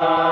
Uh,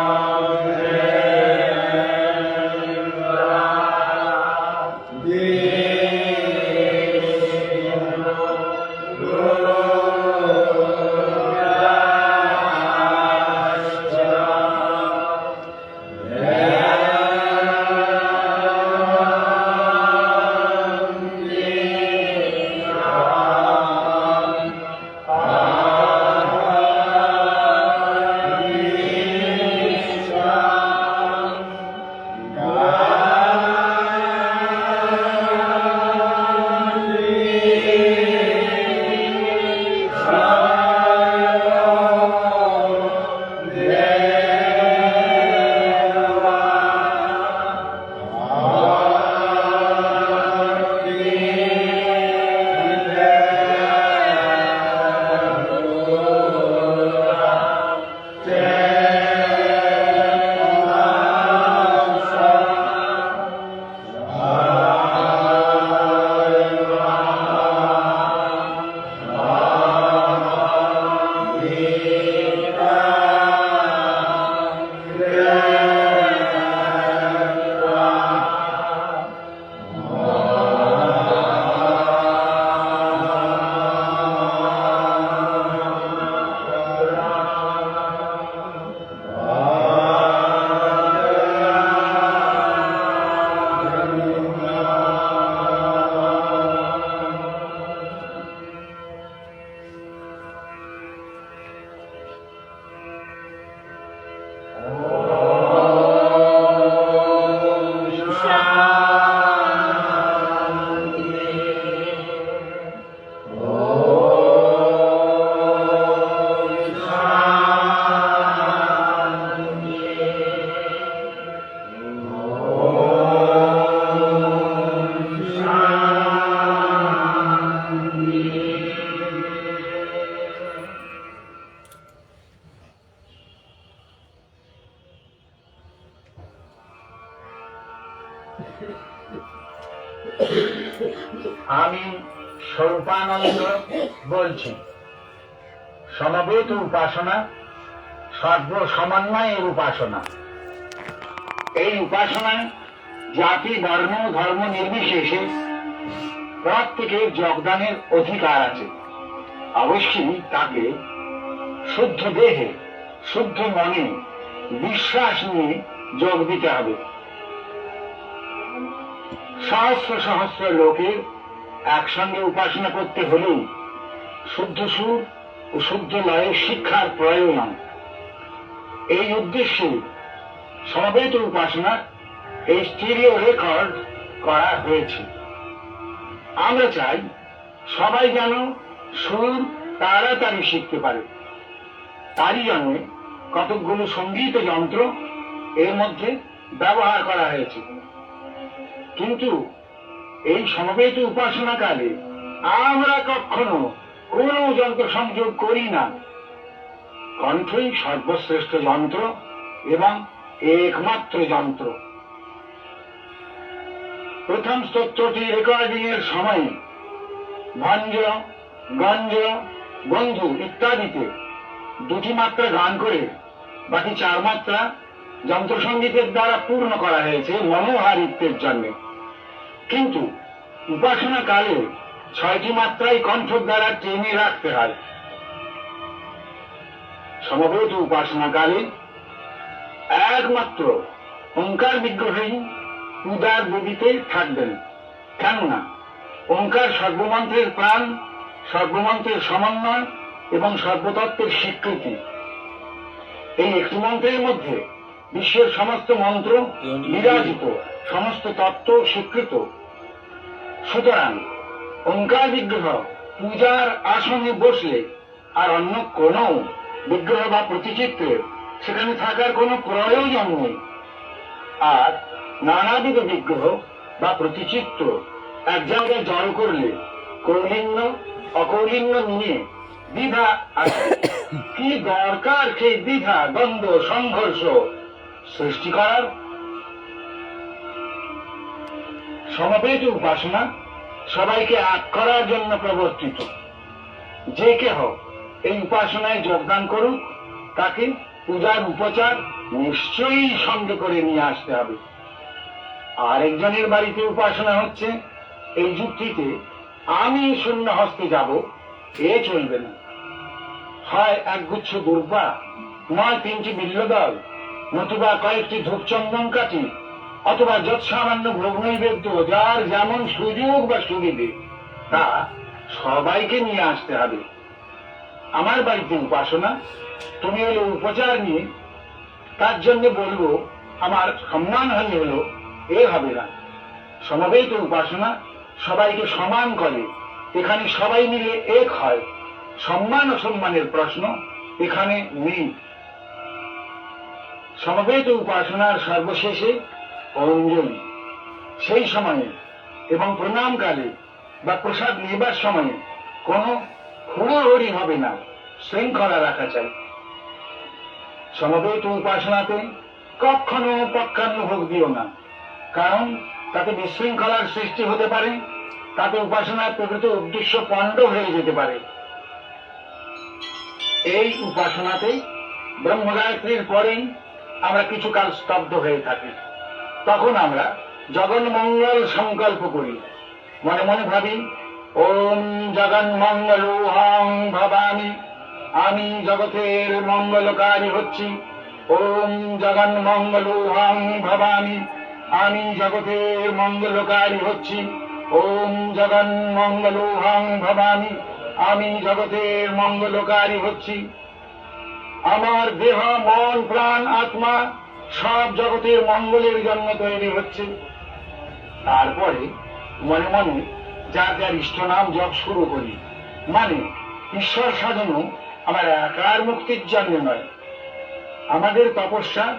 আমি স্বরূপানন্দ বলছি। সমবেত উপাসনা সর্ব সমন্বয়ের উপাসনা। এই উপাসনায় জাতি বর্ণ ধর্ম নির্বিশেষে প্রত্যেকের যোগদানের অধিকার আছে। অবশ্যই তাকে শুদ্ধ দেহে, শুদ্ধ মনে, বিশ্বাস নিয়ে যোগ দিতে হবে। সহস্র সহস্র লোকের একসঙ্গে উপাসনা করতে হলেও শুদ্ধ সুর ও শুদ্ধ লয়ের শিক্ষার প্রয়োজন এই উদ্দেশ্যে সমবেত উপাসনার এই স্টিরিও রেকর্ড করা হয়েছে। আমরা চাই সবাই যেন সুর তাড়াতাড়ি শিখতে পারে। তারই জন্য কতকগুলো সংগীত যন্ত্র এর মধ্যে ব্যবহার করা হয়েছে। কিন্তু এই সমবেত উপাসনাকালে আমরা কখনো কোন যন্ত্র সংযোগ করি না। কণ্ঠই সর্বশ্রেষ্ঠ যন্ত্র এবং একমাত্র যন্ত্র। প্রথম স্তোত্রটি রেকর্ডিং এর সময় ভঞ্জ, গঞ্জ বন্ধু ইত্যাদিতে দুটি মাত্রা গান করে, বাকি চার মাত্রা যন্ত্রসঙ্গীতের দ্বারা পূর্ণ করা হয়েছে মনোহারিত্বের জন্য। কিন্তু উপাসনা কালে ছয়টি মাত্রাই কণ্ঠ দ্বারা টেনে রাখতে হয়। সমবেত উপাসনা কালে একমাত্র ওঙ্কার বিগ্রহী উদার বেদিতে থাকবেন। কেননা ওঙ্কার সর্বমন্ত্রের প্রাণ সর্বমন্ত্রের সমন্বয় এবং সর্বতত্ত্বের স্বীকৃতি। এই একটি মন্ত্রের মধ্যে বিশ্বের সমস্ত মন্ত্র বিরাজিত সমস্ত তত্ত্ব স্বীকৃত। সুতরাং ওঙ্কার বিগ্রহ পূজার আসনে বসলে আর অন্য কোন বিগ্রহ বা প্রতিচিত্রের সেখানে থাকার কোনো প্রয়োজন নেই। আর নানাবিধ বিগ্রহ বা প্রতিচিত্র এক জায়গায় জড় করলে কৌলিন্য, অকৌলিন্য নিয়ে দ্বিধা আসে কি দরকার সেই দ্বিধা, দ্বন্দ্ব, সংঘর্ষ সৃষ্টি করার? সমবেত উপাসনা সবাইকে এক করার জন্য প্রবর্তিত। যে কেহ এই উপাসনায় যোগদান করুক, তাকে পূজার উপচার নিশ্চয়ই সঙ্গে করে নিয়ে আসতে হবে। আরেকজনের বাড়িতে উপাসনা হচ্ছে, এই যুক্তিতে আমি শূন্য হস্তে যাব, এ চলবে না। হয় একগুচ্ছ দুর্বা, নয় তিনটি বিল্লদল, নতুবা কয়েকটি ধূপচন্দন কাঠি অথবা যৎসামান্য ভোগ নৈবেদ্য যার যেমন সুযোগ বা সুবিধে, তা সবাইকে নিয়ে আসতে হবে। আমার বাড়িতে উপাসনা, তুমি হলো উপচার নিয়ে, তার জন্য বলব, আমার সম্মান হানি হলো, এ হবে না সমবেত উপাসনা, সবাইকে সমান করে, এখানে সবাই মিলে এক হয়। সম্মান অসম্মানের প্রশ্ন এখানে নেই। সমবেত উপাসনার সর্বশেষে অঞ্জলি। সেই সময়ে এবং প্রণামকালে বা প্রসাদ নেবার সময়ে কোনো হুড়োহুড়ি হবে না, শৃঙ্খলা রাখা চাই সমবেত উপাসনাতে কখনো পক্ষানুভোগ দিও না, কারণ তাতে বিশৃঙ্খলার সৃষ্টি হতে পারে, তাতে উপাসনার প্রকৃত উদ্দেশ্য পণ্ড হয়ে যেতে পারে। এই উপাসনাতেই ব্রহ্মগায়ত্রীর পরেই আমরা কিছু কাল স্তব্ধ হয়ে থাকি। তখন আমরা জগন মঙ্গল সংকল্প করি। মনে মনে ভাবি, ওম জগন মঙ্গল হং ভবামি, আমি জগতের মঙ্গলকারী হচ্ছি। ওম জগন মঙ্গল হং ভবামি, আমি জগতের মঙ্গলকারী হচ্ছি। ওম জগন মঙ্গল হং ভবামি, আমি জগতের মঙ্গলকারী হচ্ছি। আমার দেহ, মন, প্রাণ, আত্মা সব জগতের মঙ্গলের জন্য তৈরি হচ্ছে। তারপরে মনে মনে যার যার ইষ্ট নাম জপ শুরু করি। মানে ঈশ্বর সাধনও আমার একার মুক্তির জন্য নয়। আমাদের তপস্যা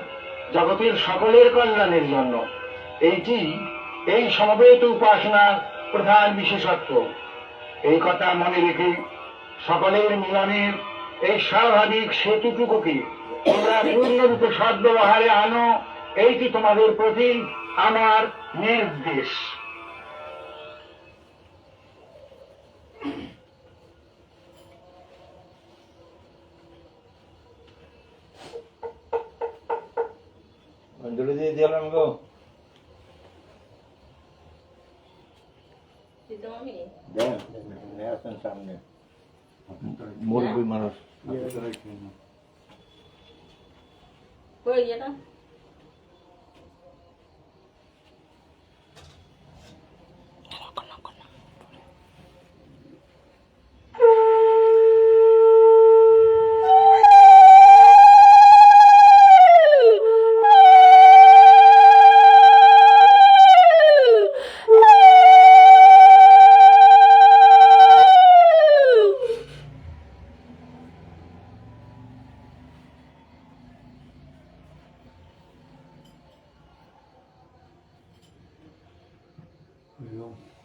জগতের সকলের কল্যাণের জন্য। এইটি এই সমবেত উপাসনার প্রধান বিশেষত্ব। এই কথা মনে রেখে সকলের মিলনের এই স্বাভাবিক সেতুটুকুকে তোমরা পূর্ণরূপে সদ্ব্যবহারে আনো এইটি তোমাদের প্রতি আমার নির্দেশ। অঞ্জলি দিয়ে দিলাম গো। দেন আসেন সামনে। মুরব্বী মানুষ। 不要噎到 Dios.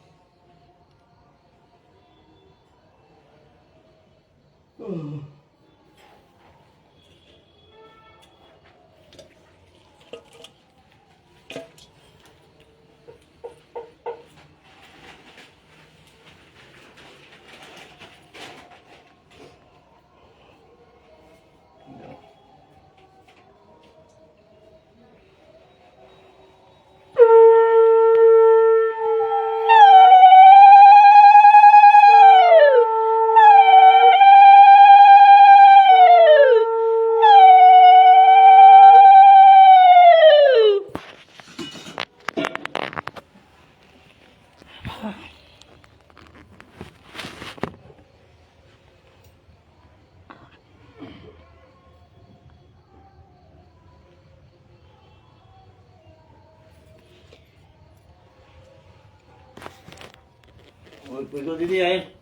回头再见。